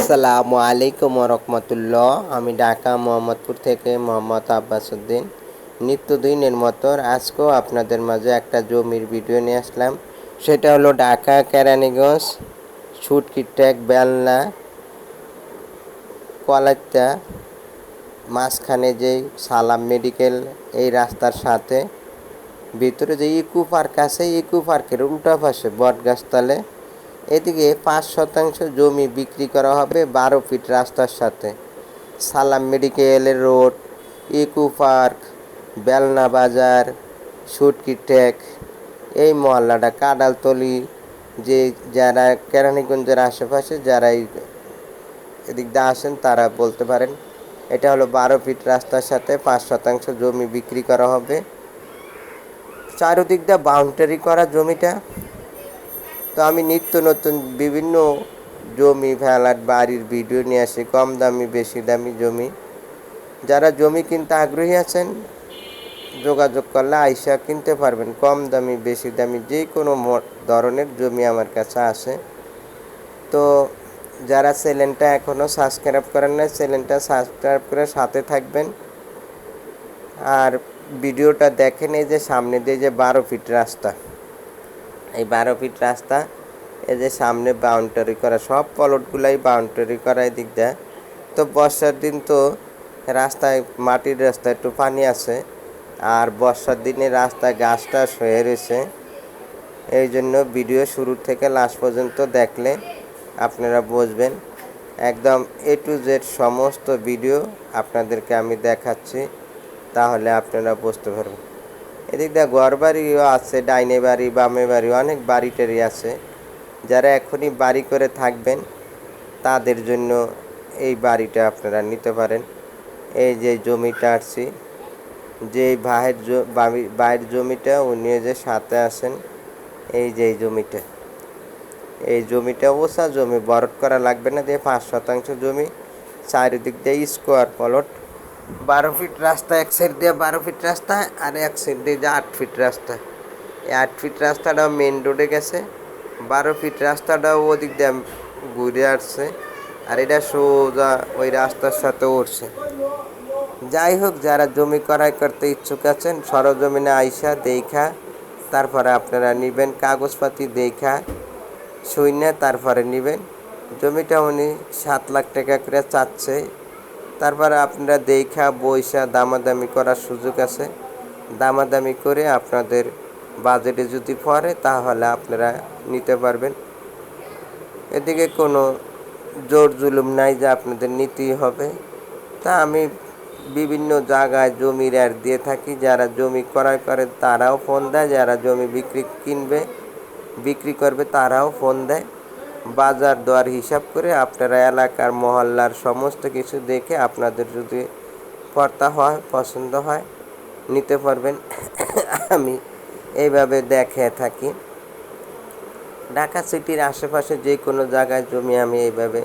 আসসালামু আলাইকুম রহমতুল্লাহ। আমি ঢাকা মোহাম্মদপুর থেকে মোহাম্মদ আব্বাসুদ্দিন নিত্যদিনের মতো আজকেও আপনাদের মাঝে একটা জমির ভিডিও নিয়ে আসলাম। সেটা হলো ঢাকা কেরানীগঞ্জ সুটকি ট্যাগ, বেলনা কলাইত্যা মাঝখানে যেই সালাম মেডিকেল এই রাস্তার সাথে। ভিতরে যে ইকু পার্ক আছে, ইকু পার্কের উল্টা পাশে বটগাছতলে এদিকে পাঁচ শতাংশ জমি বিক্রি করা হবে বারো ফিট রাস্তার সাথে। সালাম মেডিকেলের রোড, ইকু পার্ক, বেলনা বাজার, সুটকি টেক এই মহল্লাটা কাডালতলি যে যারা কেরানীগঞ্জের আশেপাশে যারা এদিক দিয়ে আসেন তারা বলতে পারেন, এটা হলো বারো ফিট রাস্তার সাথে পাঁচ শতাংশ জমি বিক্রি করা হবে। চারদিক দিয়ে বাউন্ডারি করা জমিটা। তো আমি নিত্য নতুন বিভিন্ন জমি ভ্যালাট বাড়ির ভিডিও নিয়ে আসি, কম দামি, বেশি দামি জমি। যারা জমি কিনতে আগ্রহী আছেন, যোগাযোগ করলে আইসা কিনতে পারবেন। কম দামি, বেশি দামি যে কোনো ধরনের জমি আমার কাছে আসে তো যারা চ্যানেলটা এখনও সাবস্ক্রাইব করেন না চ্যানেলটা সাবস্ক্রাইব করে সাথে থাকবেন। আর ভিডিওটা দেখেন এই যে সামনে দিয়ে যে বারো ফিট রাস্তা। এই বারো ফিট রাস্তা, এই যে সামনে বাউন্ডারি করা, সব পলটগুলাই বাউন্ডারি করা দিক দেয়। তো বর্ষার দিন তো রাস্তায়, মাটির রাস্তায় একটু পানি আছে, আর বর্ষার দিনে রাস্তায় গাছ টাছ হয়ে রয়েছে। এই জন্য ভিডিও শুরু থেকে লাস্ট পর্যন্ত দেখলে আপনারা বুঝবেন। একদম এ টু জেড সমস্ত ভিডিও আপনাদেরকে আমি দেখাচ্ছি, তাহলে আপনারা বুঝতে পারবেন। এদিক দিয়ে ঘর বাড়িও আছে, ডাইনে বাড়ি, বামে বাড়ি, অনেক বাড়ি টাড়ি আছে। যারা এখনই বাড়ি করে থাকবেন, তাদের জন্য এই বাড়িটা আপনারা নিতে পারেন। এই যে জমিটা আসছি যে ভাইয়ের ভাইয়ের জমিটা উনি যে সাথে আছেন, এই যে এই জমিটা। এই জমিটা ওসা জমি, বরট করা লাগবে না, দিয়ে পাঁচ শতাংশ জমি, চারিদিক দিয়ে স্কোয়ার প্লট বারো ফিট রাস্তা, এক সাইড দিয়ে বারো ফিট রাস্তা আর এক সাইড দিয়ে যে আট ফিট রাস্তা। এই আট ফিট রাস্তাটাও মেন রোডে গেছে। বারো ফিট রাস্তাটাও ওদিক দিয়ে ঘুরে আসছে আর এটা সোজা ওই রাস্তার সাথে উঠছে যাই হোক, যারা জমি ক্রয় করতে ইচ্ছুক আছেন, সরজমিনে আইসা দেখা, তারপরে আপনারা নেবেন, কাগজপাতি দেখা সৈন্য তারপরে নেবেন। জমিটা উনি সাত লাখ টাকা করে চাচ্ছে। তারপরে আপনারা দেখা, বইসা, দামাদামি করার সুযোগ আছে। দামাদামি করে আপনাদের বাজেটে যদি পড়ে, তাহলে আপনারা নিতে পারবেন। এদিকে কোনো জোর জুলুম নাই যে আপনাদের নিতেই হবে। তা আমি বিভিন্ন জায়গায় জমির অ্যাড দিয়ে থাকি। যারা জমি ক্রয় করে, তারাও ফোন দেয়। যারা জমি বিক্রি কিনবে, বিক্রি করবে, তারাও ফোন দেয়। বাজার দর হিসাব করে আপনারা এলাকার মহল্লার সমস্ত কিছু দেখে আপনাদের যদি পড়তা হয়, পছন্দ হয়, নিতে পারবেন। আমি এইভাবে দেখে থাকি। ঢাকা সিটির আশেপাশে যে কোনো জায়গায় জমি আমি এইভাবে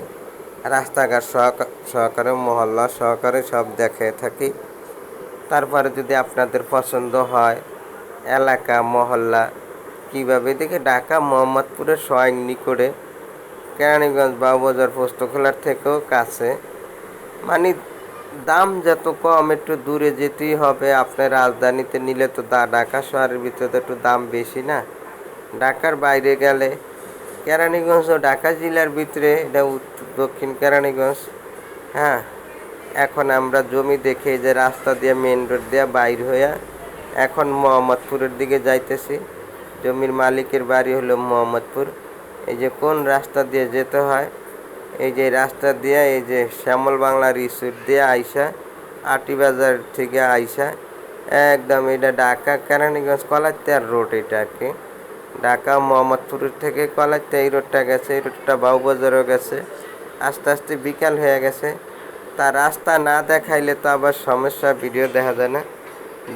রাস্তাঘাট সহকা- সহকারে, মহল্লা সহকারে সব দেখে থাকি। তারপরে যদি আপনাদের পছন্দ হয়, এলাকা, মহল্লা, কীভাবে দেখে ঢাকা, মোহাম্মদপুরের স্বয়ং নিকটে কেরানীগঞ্জ বাবুবাজার পোস্তখোলার থেকেও কাছে। মানে দাম যত কম একটু দূরে যেতেই হবে। আপনার রাজধানীতে নিলে তো ঢাকা শহরের ভিতরে তো একটু দাম বেশি না। ঢাকার বাইরে গেলে কেরানীগঞ্জ ও ঢাকা জেলার ভিতরে, এটা দক্ষিণ কেরানীগঞ্জ হ্যাঁ। এখন আমরা জমি দেখে যে রাস্তা দিয়ে মেন রোড দিয়ে বাইর হইয়া এখন মোহাম্মদপুরের দিকে যাইতেছি। জমির মালিকের বাড়ি হলো মোহাম্মদপুর। এই যে কোন রাস্তা দিয়ে যেতে হয়? এই যে রাস্তা দিয়ে এই যে শ্যামল বাংলা রিসোর্ট দিয়ে আইসা, আটি বাজার থেকে আইসা, একদম এটা ঢাকা কেরানীগঞ্জ কলাত্যার রোড এটা আর কি ঢাকা মোহাম্মদপুরের থেকে কলাইতে এই রোডটা গেছে, এই রোডটা বাউবাজারও গেছে, আস্তে আস্তে বিকাল হয়ে গেছে। তা রাস্তা না দেখাইলে তো আবার সমস্যা ভিডিও দেখা যায় না।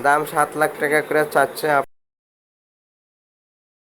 দাম সাত লাখ টাকা করে চাচ্ছে